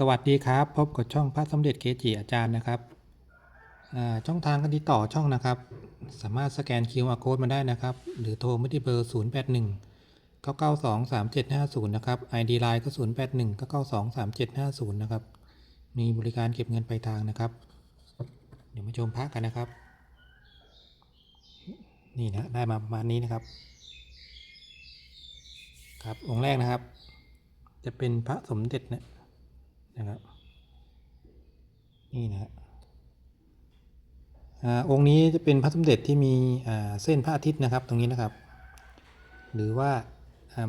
สวัสดีครับ พบกับช่องพระสมเด็จเกจิอาจารย์นะครับช่องทางการติดต่อช่องนะครับ สามารถสแกน QR code มาได้นะครับ หรือโทรมาที่เบอร์ 0 8 1 9 9 2 3 7 5 0 นะครับ ID Line ก็ 0 8 1 9 9 2 3 7 5 0 นะครับ มีบริการเก็บเงินปลายทางนะครับ เดี๋ยวมาชมพระกันนะครับ นี่นะได้มาประมาณนี้นะครับ ครับองค์แรกนะครับ จะเป็นพระสมเด็จนะ นะครับนี่นะฮะอาองค์นี้จะเป็นพระสมเด็จที่มีเส้นพระอาทิตย์นะครับตรงนี้นะครับ หรือว่า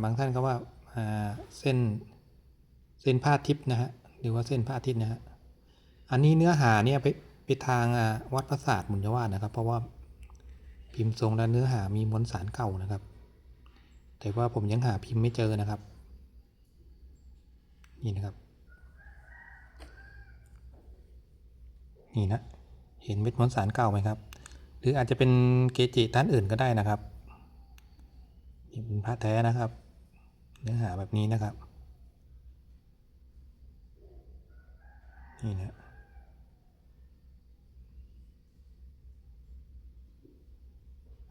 บางท่านก็ว่าอ่าเส้นเส้นพระอาทิตย์นะฮะหรือว่าเส้นพระอาทิตย์นะฮะอันนี้เนื้อหาเนี่ยไปไปทางวัดประสาทมุญยวาสนะครับ เพราะว่าพิมพ์ทรงและเนื้อหามีมวลสารเก่านะครับ แต่ว่าผมยังหาพิมพ์ไม่เจอนะครับ นี่นะครับ นี่นะ เห็นเม็ดมวลสารเก่าไหมครับ หรืออาจจะเป็นเกจิท่านอื่นก็ได้นะครับนี่เป็นพระแท้นะครับ เนื้อหาแบบนี้นะครับ นี่นะ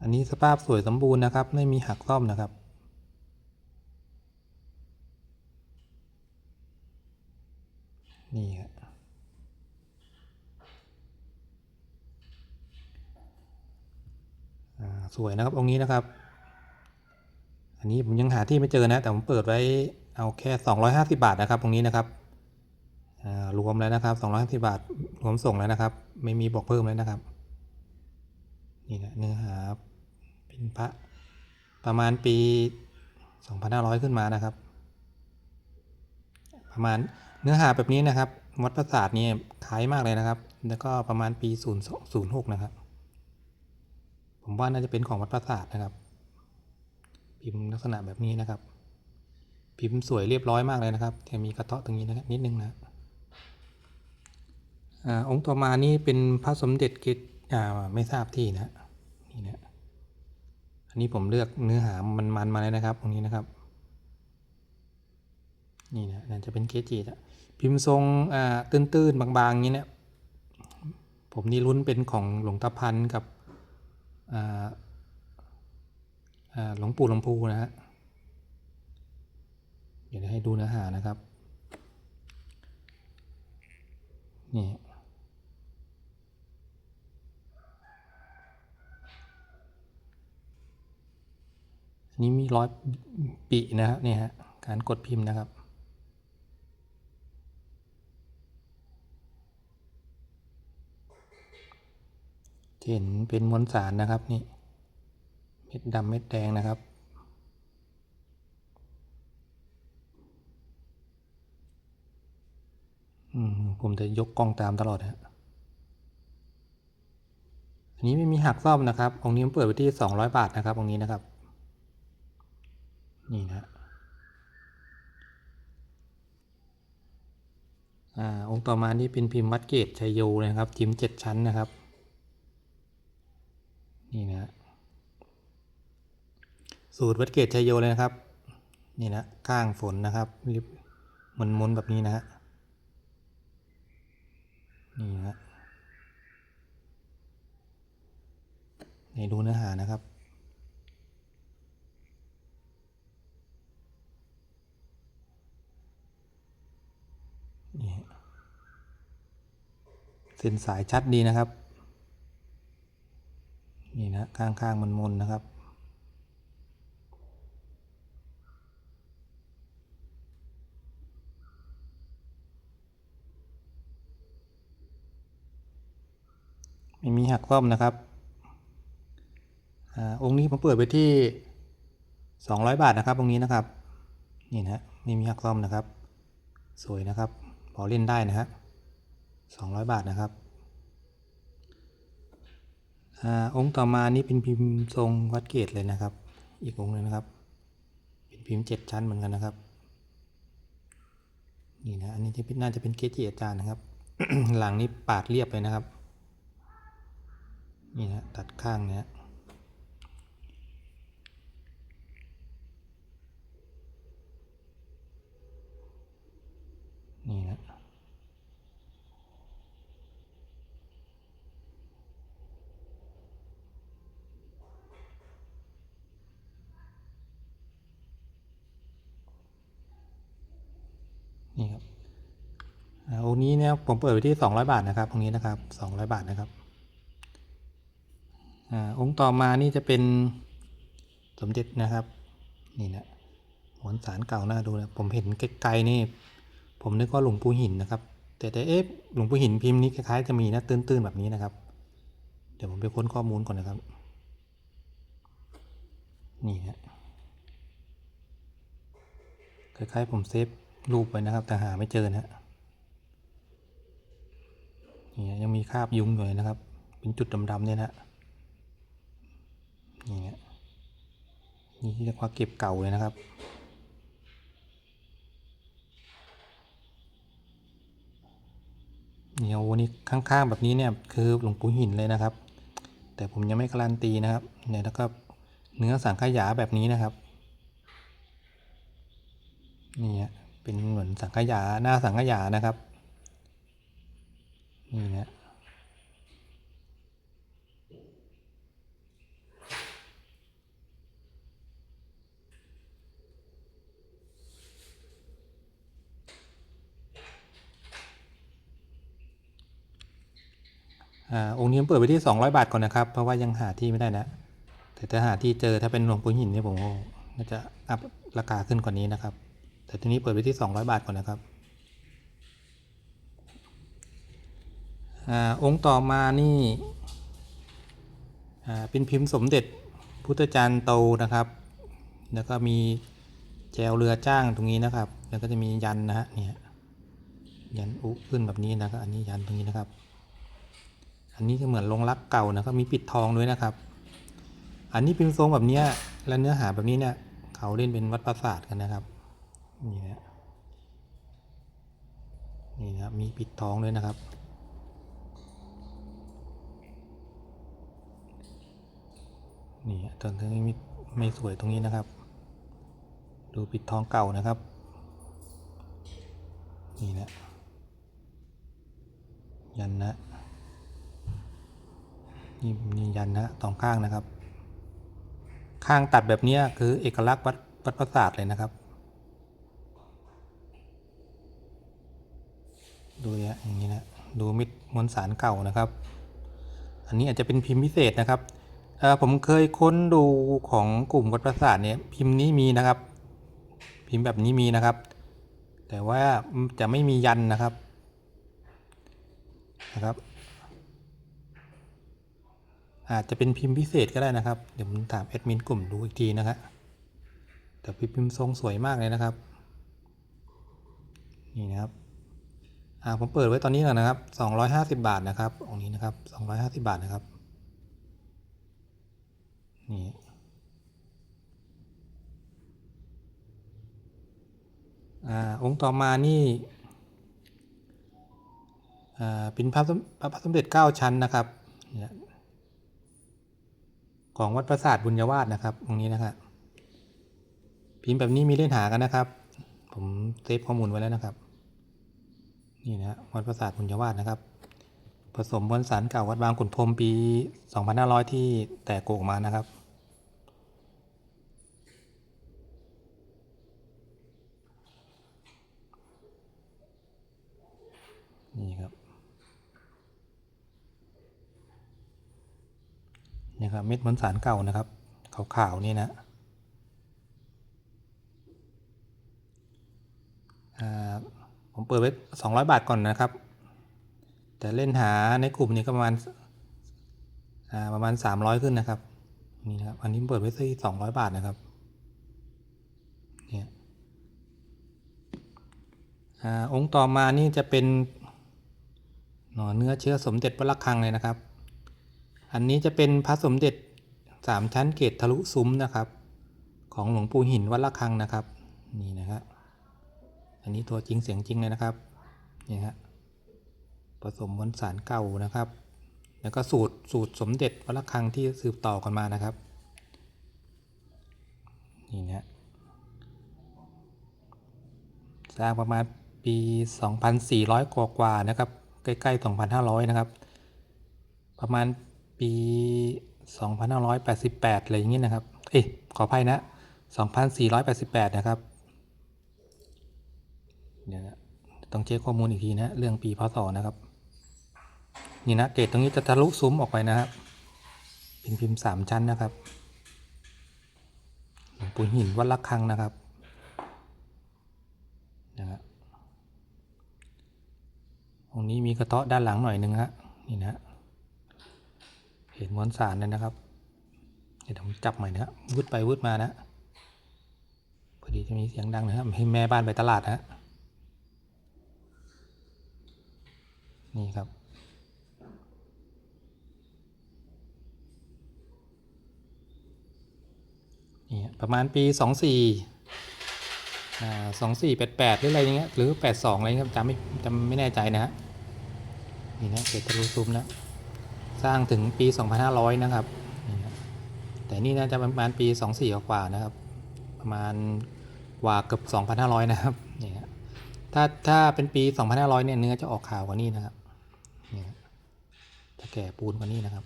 อันนี้สภาพสวยสมบูรณ์นะครับ ไม่มีหักซ่อมนะครับนี่ครับ อ่า สวยนะครับองค์นี้นะครับ อันนี้ผมยังหาที่ไม่เจอนะ แต่ผมเปิดไว้เอาแค่ 250 บาทนะครับตรงนี้นะครับรวมแล้วนะครับ250บาทรวมส่งแล้วนะครับ ไม่มีบอกเพิ่มแล้วนะครับ นี่นะเนื้อหาเป็นพระประมาณปี 2500 ขึ้นมานะครับ ประมาณเนื้อหาแบบนี้นะครับ วัดประสาทนี่ขายมากเลยนะครับ แล้วก็ประมาณปี 006 นะครับ ผมว่าน่าจะเป็นของวัดประสาทนะครับ พิมพ์ลักษณะแบบนี้นะครับ พิมพ์สวยเรียบร้อยมากเลยนะครับ แต่มีกระเทาะตรงนี้นะครับนิดนึงนะอองค์ต่อมานี่เป็นพระสมเด็จเกตอ่าไม่ทราบที่นะนี่นะอันนี้ผมเลือกเนื้อหามันมันมาเลยนะครับ ตรงนี้นะครับ นี่นะนั่นจะเป็นเกจิอะพิมพ์ทรงอ่าตื้นๆบางๆอย่างนี้เนี่ยผมนี่ลุ้นเป็นของหลวงตาพันกับ หลวงปู่หลวงพูนะฮะเดี๋ยวให้ดูเนื้อหานะครับ นี่นี้มีร้อยปีนะครับนี่ฮะการกดพิมพ์นะครับ เห็นเป็นมวลสารนะครับนี่เม็ดดำเม็ดแดงนะครับ อืมผมจะยกกล้องตามตลอดฮะอันนี้ไม่มีหักซ่อมนะครับองค์นี้ผมเปิดไว้ที่สองร้อยบาทนะครับองค์นี้นะครับ นี่นะอ่าองค์ต่อมานี่เป็นพิมพ์วัดเกตชัยโยนะครับพิมพ์เจ็ดชั้นนะครับ นี่นะ สูตรวัดเกตชัยโยเลยนะครับ นี่นะข้างฝนนะครับริบมันมุนๆแบบนี้นะฮะนี่นะนี่ดูเนื้อหานะครับนี่เส้นสายชัดดีนะครับ ข้างๆมันมนๆนะครับไม่มีหักซ่อมนะครับอองค์นี้ผมเปิดไปที่ 200 บาทนะครับ ตรงนี้นะครับ นี่นะไม่มีหักซ่อมนะครับ สวยนะครับ พอเล่นได้นะฮะ200 บาทนะครับ อองค์ต่อมานี่เป็นพิมพ์ทรงวัดเกตเลยนะครับ อีกองค์นึงนะครับ เป็นพิมพ์เจ็ดชั้นเหมือนกันนะครับ นี่นะ อันนี้ที่น่าจะเป็นเกจิอาจารย์นะครับ หลังนี้ปาดเรียบเลยนะครับ นี่นะตัดข้างเนี้ยนี่นะ นี่ครับองค์นี้เนี่ยผมเปิดไปที่ 200 บาทนะครับองค์นี้นะครับ 200 บาทนะครับองค์ต่อมานี่จะเป็นสมเด็จนะครับ นี่นะมวลสารเก่าน่าดูนะผมเห็นไกลๆนี่ ผมนึกว่าหลวงปู่หินนะครับ แต่แต่เอ๊ะหลวงปู่หินพิมพ์นี้คล้ายๆจะมีนะตื้นๆแบบนี้นะครับ เดี๋ยวผมไปค้นข้อมูลก่อนนะครับ นี่ฮะคล้ายๆผมเซฟ รูปไว้นะครับ แต่หาไม่เจอนะฮะนี่ยังมีคราบยุงอยู่เลยนะครับ เป็นจุดดำๆเนี่ยนะนี่ฮะนี่เรียกว่าเก็บเก่าเลยนะครับเนี่ยโอ้นี่ข้างๆแบบนี้เนี่ยคือหลวงปู่หินเลยนะครับ แต่ผมยังไม่การันตีนะครับเนี่ยแล้วก็เนื้อสังขยาแบบนี้นะครับนี่ฮะ เป็นเหมือนสังขยาหน้าสังขยานะครับ นี่นะอ่าองค์นี้เปิดไปที่ 200 บาทก่อนนะครับ เพราะว่ายังหาที่ไม่ได้นะ แต่ถ้าหาที่เจอถ้าเป็นหลวงปู่หินเนี่ยผมก็น่าจะอัพราคาขึ้นกว่านี้นะครับ แต่ทีนี้เปิดไปที่ 200 บาทก่อนนะครับอาองค์ต่อมานี่อ่าเป็นพิมพ์สมเด็จพุทธจารย์โตนะครับ แล้วก็มีแจวเรือจ้างตรงนี้นะครับ แล้วก็จะมียันนะฮะเนี่ยยันอุขึ้นแบบนี้นะครับ อันนี้ยันตรงนี้นะครับ อันนี้ก็เหมือนลงรักเก่านะครับ มีปิดทองด้วยนะครับ อันนี้เป็นทรงแบบนี้และเนื้อหาแบบนี้เนี่ยเขาเล่นเป็นวัดประสาทกันนะครับ นี่นะนี่นะมีปิดท้องด้วยนะครับ นี่ตอนนี้ไม่ไม่สวยตรงนี้นะครับ ดูปิดท้องเก่านะครับ นี่นะ ยันนะนี่นี่ยันนะสองข้างนะครับ ข้างตัดแบบนี้คือเอกลักษณ์วัดวัดประสาทเลยนะครับ ดูเนี่ยอย่างนี้นะดูมิดมวลสารเก่านะครับ อันนี้อาจจะเป็นพิมพ์พิเศษนะครับผมเคยค้นดูของกลุ่มวัดประสาทเนี่ยพิมพ์นี้มีนะครับ พิมพ์แบบนี้มีนะครับ แต่ว่าจะไม่มียันนะครับนะครับ อาจจะเป็นพิมพ์พิเศษก็ได้นะครับ เดี๋ยวผมถามแอดมินกลุ่มดูอีกทีนะครับแต่พิมพ์ทรงสวยมากเลยนะครับ นี่นะครับ อ่าผมเปิดไว้ตอนนี้ก่อนนะครับ 250 บาทนะครับองนี้นะครับ 250 บาทนะครับ นี่ อ่า องค์ต่อมานี่อ่าเป็นพระสมพระสมเด็จเก้าชั้นนะครับเนี่ยของวัดประสาทบุญญาวาสนะครับตรงนี้นะครับพิมพ์แบบนี้มีเล่นหากันนะครับ ผมเซฟข้อมูลไว้แล้วนะครับ นี่นะวัดประสาทบุญญาวาสนะครับ ผสมมวลสารเก่าวัดบางขุนพรมปี 2500 ที่แตกโกกมานะครับ นี่ครับนี่ครับเม็ดมวลสารเก่านะครับ ขาวๆนี่นะอ่า ผมเปิดไว้200 บาทก่อนนะครับ แต่เล่นหาในกลุ่มนี้ก็ประมาณประมาณ 300 ขึ้นนะครับนี่นะครับอันนี้เปิดไว้ที่200 บาทนะครับเนี่ยอ่าองค์ต่อมานี่จะเป็นหน่อเนื้อเชื้อสมเด็จพระระฆังเลยนะครับ อันนี้จะเป็นพระสมเด็จสามชั้นเกตทะลุซุ้มนะครับ ของหลวงปู่หินวัดระฆังนะครับ นี่นะครับ อันนี้ตัวจริงเสียงจริงเลยนะครับนี่ฮะผสมมวลสารเก่านะครับ แล้วก็สูตรสูตรสมเด็จวัดระฆังที่สืบต่อกันมานะครับนี่นะฮะสร้างประมาณปี 2,400 กว่ากว่านะครับ ใกล้ๆ 2,500 นะครับ ประมาณปี 2,588 อะไรอย่างนี้ยนะครับ เอ้ยขออภัยนะ 2,488 นะครับ เดี๋ยวต้องเช็คข้อมูลอีกทีนะเรื่องปีพศนะครับ นี่นะเกรดตรงนี้จะทะลุซุ้มออกไปนะครับเป็นพิมพ์สามชั้นนะครับหลวงปู่หินวัดละคังนะครับนะครับองนี้มีกระเทาะด้านหลังหน่อยหนึ่งฮะนี่นะเห็นมวลสารเลยนะครับเดี๋ยวผมจับใหม่นะครับวืดไปวืดมานะพอดีจะมีเสียงดังนะครับให้แม่บ้านไปตลาดนะฮะ นี่ครับ นี่ประมาณปีสองสี่สองสี่แปดแปดหรืออะไรอย่างเงี้ยหรือแปดสองอะไรเงี้ยจำไม่จำไม่แน่ใจนะฮะนี่นะเกตทะลุซุ้มนะสร้างถึงปี 2500 นะครับ แต่นี่น่าจะประมาณปี 24 กว่านะครับ ประมาณกว่าเกือบ 2,500 นะครับนี่ฮะถ้าถ้าเป็นปี 2,500 เนี่ยเนื้อจะออกขาวกว่านี้นะครับ จะแก่ปูนกว่านี้นะครับ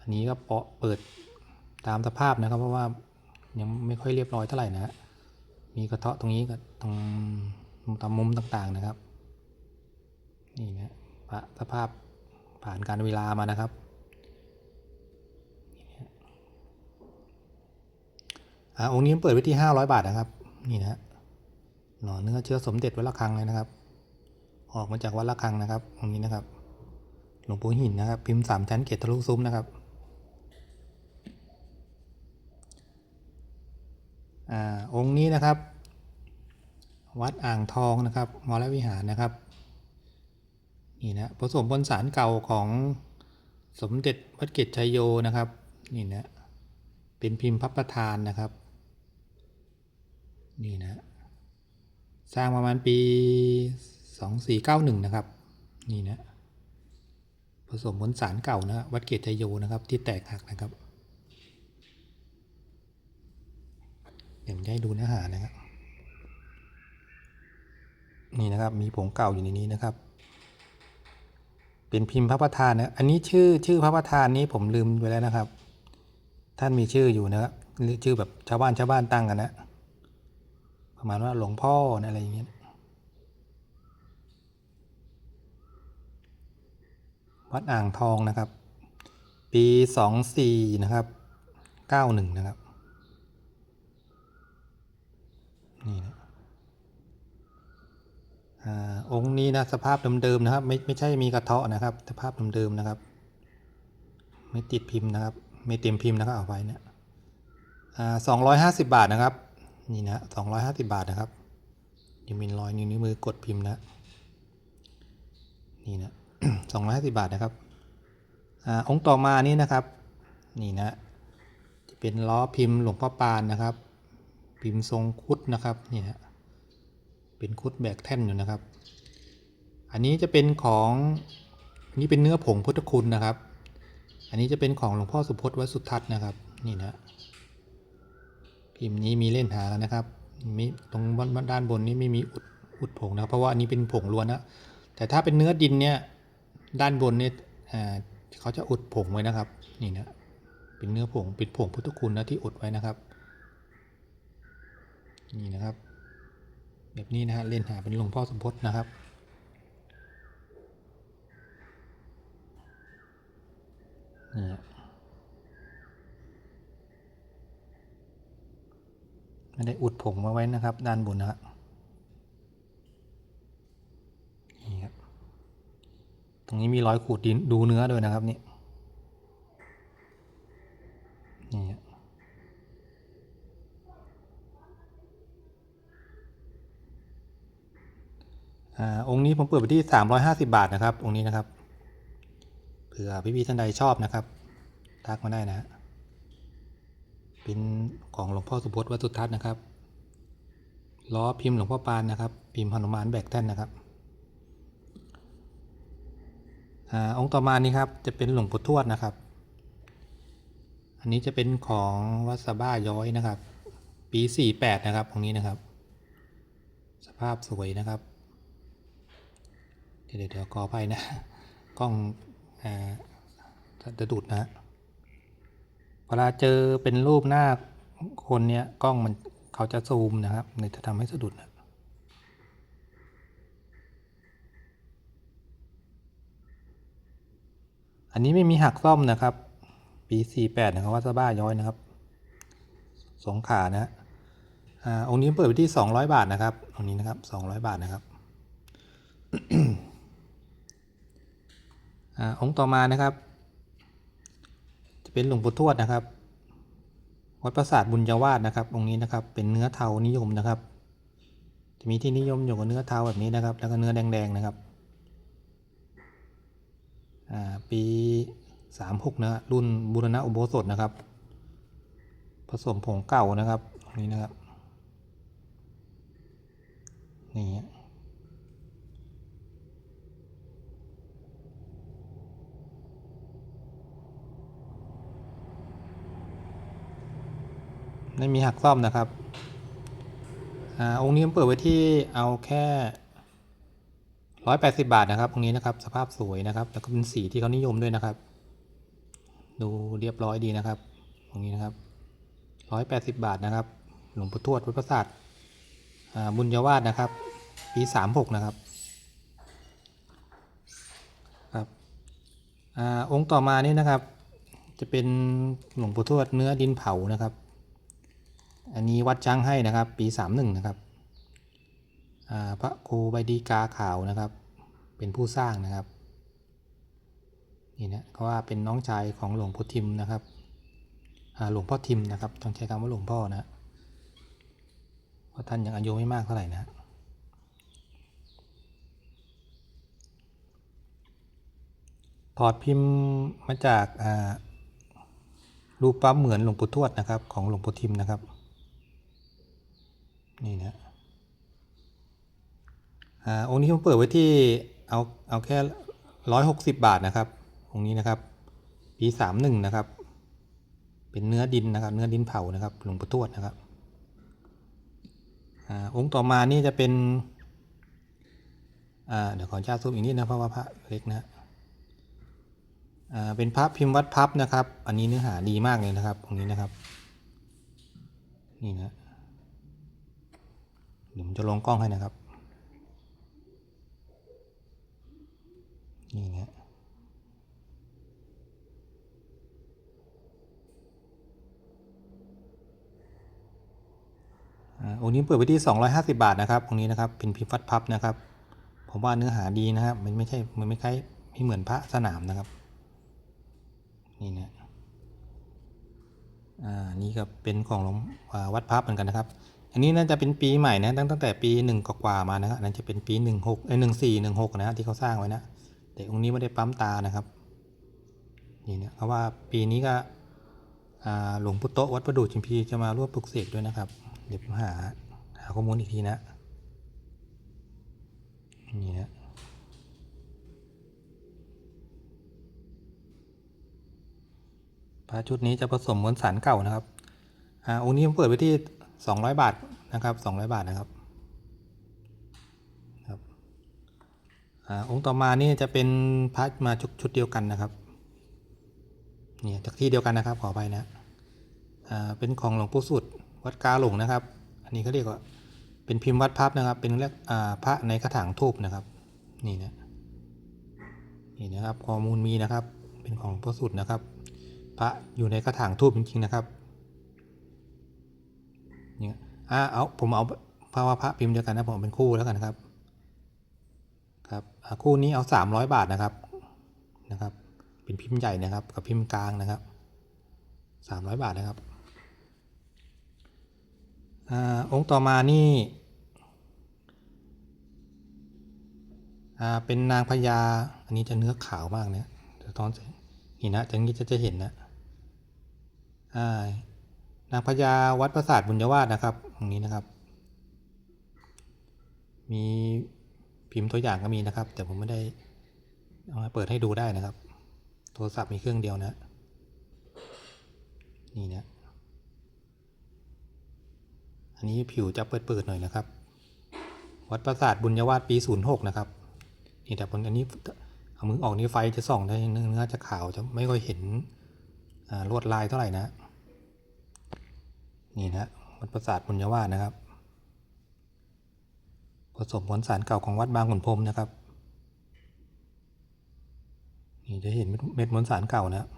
อันนี้ก็เปาะเปิดตามสภาพนะครับ เพราะว่ายังไม่ค่อยเรียบร้อยเท่าไหร่นะฮะมีกระเทาะตรงนี้กับตรงตามมุมต่างๆนะครับ นี่นะปะสภาพผ่านการเวลามานะครับ อ่าองค์นี้เปิดไว้ที่500 บาทนะครับ นี่นะหน่อเนื้อเชื้อสมเด็จวัดระฆังเลยนะครับ ออกมาจากวัดระฆังนะครับองค์นี้นะครับ หลวงปู่หินนะครับ พิมพ์สามชั้นเกตทะลุซุ้มนะครับอาองค์นี้นะครับ วัดอ่างทองนะครับมรวิหารนะครับนี่นะผสมบนสารเก่าของสมเด็จวัดเกตชัยโยนะครับนี่นะเป็นพิมพ์พระประธานนะครับนี่นะสร้างประมาณปี 2491 นะครับ นี่นะ ผสมมวลสารเก่านะวัดเกตโยนะครับที่แตกหักนะครับเดี๋ยวจะให้ดูเนื้อหานะครับ นี่นะครับมีผงเก่าอยู่ในนี้นะครับ เป็นพิมพ์พระประธานนะอันนี้ชื่อชื่อพระประธานนี้ผมลืมไปแล้วนะครับ ท่านมีชื่ออยู่นะครับหรือชื่อแบบชาวบ้านชาวบ้านตั้งกันนะประมาณว่าหลวงพ่อนะอะไรอย่างเงี้ย วัดอ่างทองนะครับ ปีสองสี่นะครับเก้าหนึ่งนะครับนี่นะอาองค์นี้นะสภาพเดิมๆนะครับ ไม่ไม่ใช่มีกระเทาะนะครับ สภาพเดิมๆนะครับ ไม่ติดพิมพ์นะครับ ไม่เต็มพิมพ์นะครับเอาไว้เนี่ยสองร้อยห้าสิบบาทนะครับนี่นะสองร้อยห้าสิบบาทนะครับยังมีรอยนิ้วมือกดพิมพ์นะนี่นะ สองร้อยห้าสิบบาทนะครับอาองค์ต่อมานี้นะครับ นี่นะเป็นล้อพิมพ์หลวงพ่อปานนะครับ พิมพ์ทรงคุดนะครับนี่นะเป็นคุดแบกแท่นอยู่นะครับ อันนี้จะเป็นของนี่เป็นเนื้อผงพุทธคุณนะครับ อันนี้จะเป็นของหลวงพ่อสุพจน์วัสุทัศน์นะครับ นี่นะพิมพ์นี้มีเล่นหาแล้วนะครับมีตรงด้านบนนี้ไม่มีอุดอุดผงนะเพราะว่าอันนี้เป็นผงล้วนนะแต่ถ้าเป็นเนื้อดินเนี่ย ด้านบนนี่เขาจะอุดผงไว้นะครับ นี่นะเป็นเนื้อผงเป็นผงพุทธคุณนะที่อุดไว้นะครับ นี่นะครับ แบบนี้นะฮะเล่นหาเป็นหลวงพ่อสมพศนะครับนี่ฮะไม่ได้อุดผงมาไว้นะครับ ด้านบนนะฮะนี่ครับ ตรงนี้มีรอยขูดดินดูเนื้อด้วยนะครับนี่นี่อ่าองค์นี้ผมเปิดไปที่ 350 บาทนะครับ องค์นี้นะครับ เผื่อพี่ๆท่านใดชอบนะครับ ทักมาได้นะฮะเป็นของหลวงพ่อสุพจน์วัดสุทัศน์นะครับ ล้อพิมพ์หลวงพ่อปานนะครับ พิมพ์หนุมานแบกแท่นนะครับ อองค์ต่อมานี้ครับจะเป็นหลวงปู่ทวดนะครับ อันนี้จะเป็นของวัดสบ้าย้อยนะครับ ปี48นะครับตรงนี้นะครับ สภาพสวยนะครับ เดี๋ยวเดี๋ยวกอไปนะกล้องอจะดูดนะเวลาเจอเป็นรูปหน้าคนเนี้ยกล้องมันเขาจะซูมนะครับเลยจะทำให้สะดุดนะ อันนี้ไม่มีหักซ่อมนะครับ ปี 48 นะครับวัดสะบ้าย้อยนะครับ สงขานะฮะอ่าองค์นี้เปิดไปที่ 200 บาทนะครับองค์นี้นะครับ 200 บาทนะครับอ่าองค์ต่อมานะครับ จะเป็นหลวงปู่ทวดนะครับ วัดปราสาทบุญญาวาสนะครับ องค์นี้นะครับ เป็นเนื้อเทานิยมนะครับ จะมีที่นิยมอยู่กับเนื้อเทาแบบนี้นะครับ แล้วก็เนื้อแดงๆนะครับ ปี 36นะฮะรุ่นบูรณะอุโบสถนะครับ ผสมผงเก่านะครับตรงนี้นะครับนี่ไม่มีหักซ่อมนะครับอองค์นี้เปิดไว้ที่เอาแค่ 180 บาทนะครับองนี้นะครับ สภาพสวยนะครับ แล้วก็เป็นสีที่เขานิยมด้วยนะครับ ดูเรียบร้อยดีนะครับ ตรงนี้นะครับร้อยแปดสิบบาทนะครับ หลวงปู่ทวดวัดประสาทอ่าบุญยวาสนะครับ ปีสามหกนะครับครับอาองค์ต่อมานี่นะครับ จะเป็นหลวงปู่ทวดเนื้อดินเผานะครับ อันนี้วัดจ้างให้นะครับ ปีสามหนึ่งนะครับ พระครูใบดีกาขาวนะครับ เป็นผู้สร้างนะครับนี่นะเขาว่าเป็นน้องชายของหลวงพ่อทิมนะครับหลวงพ่อทิมนะครับต้องใช้คำว่าหลวงพ่อนะเพราะท่านยังอายุไม่มากเท่าไหร่นะถอดพิมพ์มาจากรูปปั้มเหมือนหลวงปู่ทวดนะครับ ของหลวงปู่ทิมนะครับ นี่นะ อองค์นี้ผมเปิดไว้ที่เอาเอาแค่ร้อยหกสิบบาทนะครับองค์นี้นะครับ ปีสามหนึ่งนะครับ เป็นเนื้อดินนะครับ เนื้อดินเผานะครับ หลวงปู่ทวดนะครับอองค์ต่อมานี่จะเป็นเดี๋ยวขออนุญาซูมอีกนิดนะเพราะว่าพระเล็กนะเป็นพระพิมพ์วัดพับนะครับ อันนี้เนื้อหาดีมากเลยนะครับตรงนี้นะครับ นี่นะเดี๋ยวผมจะลงกล้องให้นะครับ นี่นะอ่าองค์นี้เปิดไปที่ 250 บาทนะครับองค์นี้นะครับเป็นพิมพ์ฟัดพับนะครับ ผมว่าเนื้อหาดีนะครับ มันไม่ใช่ มันไม่คล้ายไม่เหมือนพระสนามนะครับ นี่นะอ่านี่ก็เป็นของหลวงวัดพับเหมือนกันนะครับ อันนี้น่าจะเป็นปีใหม่นะตั้งตั้งแต่ปีหนึ่งกว่ามานะครับนนั้นจะเป็นปีหนึ่งหกเอ้หนึ่งสี่หนึ่งหกนะที่เขาสร้างไว้นะ แต่องค์นี้ไม่ได้ปั๊มตานะครับนี่เนี่ยเพราะว่าปีนี้ก็หลวงพุโตวัดประดูจิมพีจะมาร่วมปลุกเสกด้วยนะครับ เดี๋ยวผมหาหาข้อมูลอีกทีนะนี่นะพระชุดนี้จะผสมมวลสารเก่านะครับ อ่าองค์นี้ผมเปิดไว้ที่ 200 บาทนะครับ 200 บาทนะครับ องค์ต่อมานี่จะเป็นพระมาชุดชุดเดียวกันนะครับเนี่ยจากที่เดียวกันนะครับขอไปนะเป็นของหลวงปู่สุดวัดกาหลงนะครับ อันนี้เขาเรียกว่าเป็นพิมพ์วัดพับนะครับ เป็นเรียกพระในกระถางทูบนะครับ นี่นะนี่นะครับข้อมูลมีนะครับ เป็นของหลวงปู่สุดนะครับ พระอยู่ในกระถางทูบจริงๆนะครับเนี่ยอ่าเอาผมเอาภาวะพระพิมพ์เดียวกันนะผมเอาเป็นคู่แล้วกันนะครับ ครับคู่นี้เอาสามร้อยบาทนะครับนะครับ เป็นพิมพ์ใหญ่นะครับ กับพิมพ์กลางนะครับสามร้อยบาทนะครับอองค์ต่อมานี่เป็นนางพญาอันนี้จะเนื้อขาวมากเนี่ยเดี๋ยวตอนนี่นะจากนี้จะจะเห็นนะนางพญาวัดปราสาทบุญยวาสนะครับตรงนี้นะครับ มี พิมพ์ตัวอย่างก็มีนะครับ แต่ผมไม่ได้เอามาเปิดให้ดูได้นะครับ โทรศัพท์มีเครื่องเดียวนะ นี่นะ อันนี้ผิวจะเปิดๆหน่อยนะครับ วัดปราสาทบุญยวาสปี 06 นะครับ นี่แต่ผมอันนี้เอามือออกนี่ไฟจะส่องได้เนื้อจะขาวจะไม่ค่อยเห็นลวดลายเท่าไหร่นะ นี่นะวัดปราสาทบุญยวาสนะครับ สมมวลสารเก่าของวัดบางขุนพรมนะครับ นี่จะเห็นเม็ดมวลสารเก่านะ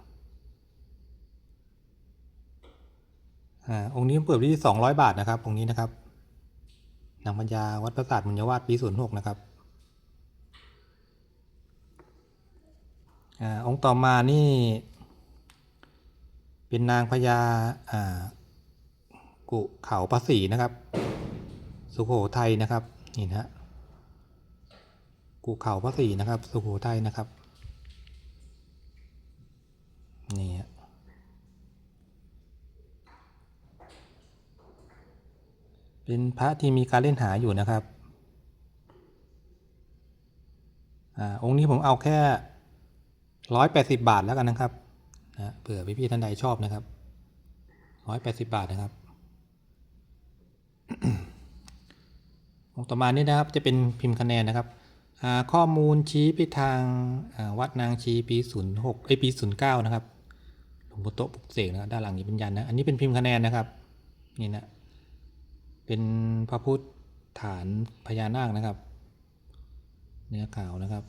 อ่าองค์นี้เปิดที่สองร้อยบาทนะครับองค์นี้นะครับนางปัญญาวัดปราสาทบุญยวาสปีศูนย์หกนะครับอ่าองค์ต่อมานี่ เป็นนางพญาอ่ากุเขาภาษีนะครับ สุโขทัยนะครับ นี่นะกุเขาภาษีนะครับสุโขทัยนะครับ นี่ฮะเป็นพระที่มีการเล่นหาอยู่นะครับอ่าองค์นี้ผมเอาแค่ร้อยแปดสิบาทแล้วกันนะครับนะเผื่อพี่ๆท่านใดชอบนะครับร้อยแปดสิบาทนะครับ องค์ ต่อมานี่นะครับจะเป็นพิมพ์คะแนนนะครับ ข้อมูลชี้ไปทางวัดนางชีปี06ไอปี09นะครับหลวงปู่โตปลุกเสกนะครับด้านหลังนี้เป็นยันนะอันนี้เป็นพิมพ์คะแนนนะครับนี่นะเป็นพระพุทธฐานพญานาคนะครับ เนื้อขาวนะครับ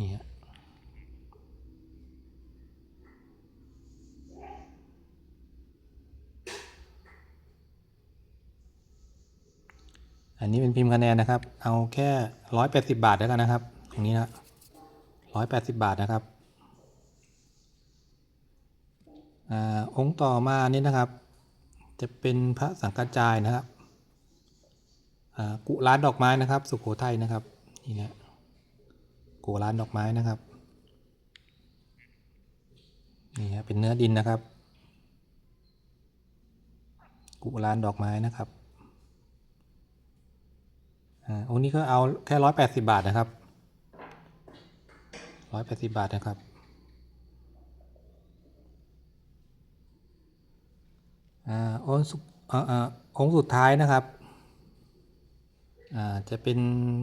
นี่ฮะ อันนี้เป็นพิมพ์คะแนนนะครับ เอาแค่ร้อยแปดสิบาทแล้วกันนะครับ ตรงนี้นะร้อยแปดสิบาทนะครับอองค์ต่อมานี่นะครับ จะเป็นพระสังกัจจายนะครับอ่ากุร้านดอกไม้นะครับ สุโขทัยนะครับนี่นะกุร้านดอกไม้นะครับนี่ฮะเป็นเนื้อดินนะครับ กุร้านดอกไม้นะครับ องค์นี้ก็เอาแค่ร้อยแปดสิบาทนะครับร้อยแปดสิบาทนะครับ อ่าองค์สุอ่าองค์สุดท้ายนะครับ อ่า จะเป็น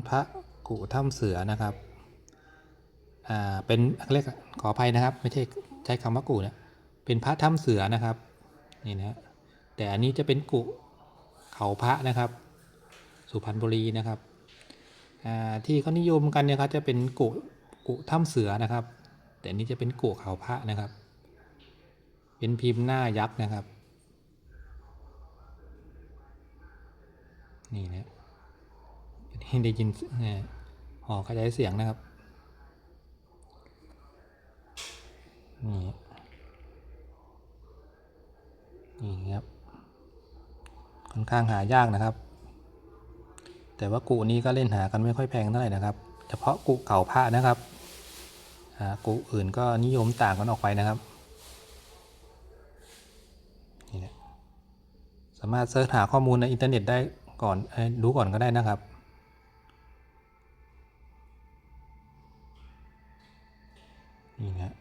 พระกุถ้ำเสือนะครับ อ่า เป็นเรียกขออภัยนะครับ ไม่ใช่ใช้คำว่ากุนะเป็นพระถ้ำเสือนะครับ นี่นะ แต่อันนี้จะเป็นกุเขาพระนะครับ สุพรรณบุรีนะครับที่เขานิยมกันเนี่ยครับจะเป็นกุกุถ้ำเสือนะครับ แต่นี้จะเป็นกุเขาพระนะครับ เป็นพิมพ์หน้ายักษ์นะครับ นี่นะที่ได้ยินหอขยายเสียงนะครับนี่นี่ครับค่อนข้างหายากนะครับ แต่ว่ากุนี้ก็เล่นหากันไม่ค่อยแพงเท่าไหร่นะครับ เฉพาะกุเก่าผ้านะครับกุอื่นก็นิยมต่างกันออกไปนะครับนี่นะสามารถเสิร์ชหาข้อมูลในอินเทอร์เน็ตได้ก่อนเอ้ยดูก่อนก็ได้นะครับนี่นะ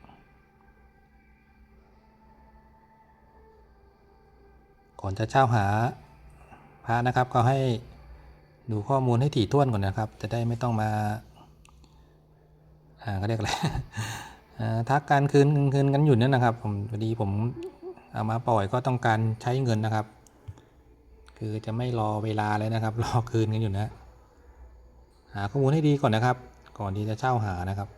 ก่อนจะเช่าหาพระนะครับก็ให้ ดูข้อมูลให้ถี่ถ้วนก่อนนะครับ จะได้ไม่ต้องมา อ่าก็เรียกอะไรอ่าทักการคืนคืนกันอยู่นั่นนะครับ ผมพอดีผมเอามาปล่อยก็ต้องการใช้เงินนะครับ คือจะไม่รอเวลาเลยนะครับ รอคืนกันอยู่นะ หาข้อมูลให้ดีก่อนนะครับ ก่อนที่จะเช่าหานะครับ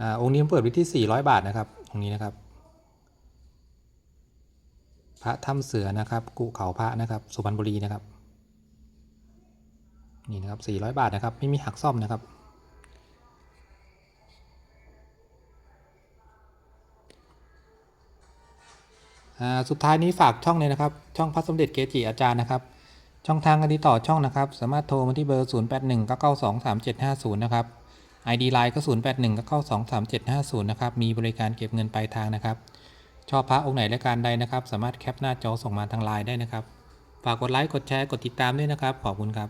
อ่าองค์นี้เปิดไว้ที่ 400 บาทนะครับองค์นี้นะครับ พระถ้ำเสือนะครับ กุเขาพระนะครับ สุพรรณบุรีนะครับ นี่นะครับ400 บาทนะครับ ไม่มีหักซ่อมนะครับอ่าสุดท้ายนี้ฝากช่องเลยนะครับ ช่องพระสมเด็จเกจิอาจารย์นะครับ ช่องทางการติดต่อช่องนะครับ สามารถโทรมาที่เบอร์ 0 8 1 9 9 2 3 7 5 0 นะครับ ID Line ก็ 0 8 1 9 9 2 3 7 5 0 นะครับ มีบริการเก็บเงินปลายทางนะครับ ชอบพระองค์ไหนและการใดนะครับ สามารถแคปหน้าจอส่งมาทางไลน์ได้นะครับ ฝากกดไลค์ กดแชร์ กดติดตามด้วยนะครับ ขอบคุณครับ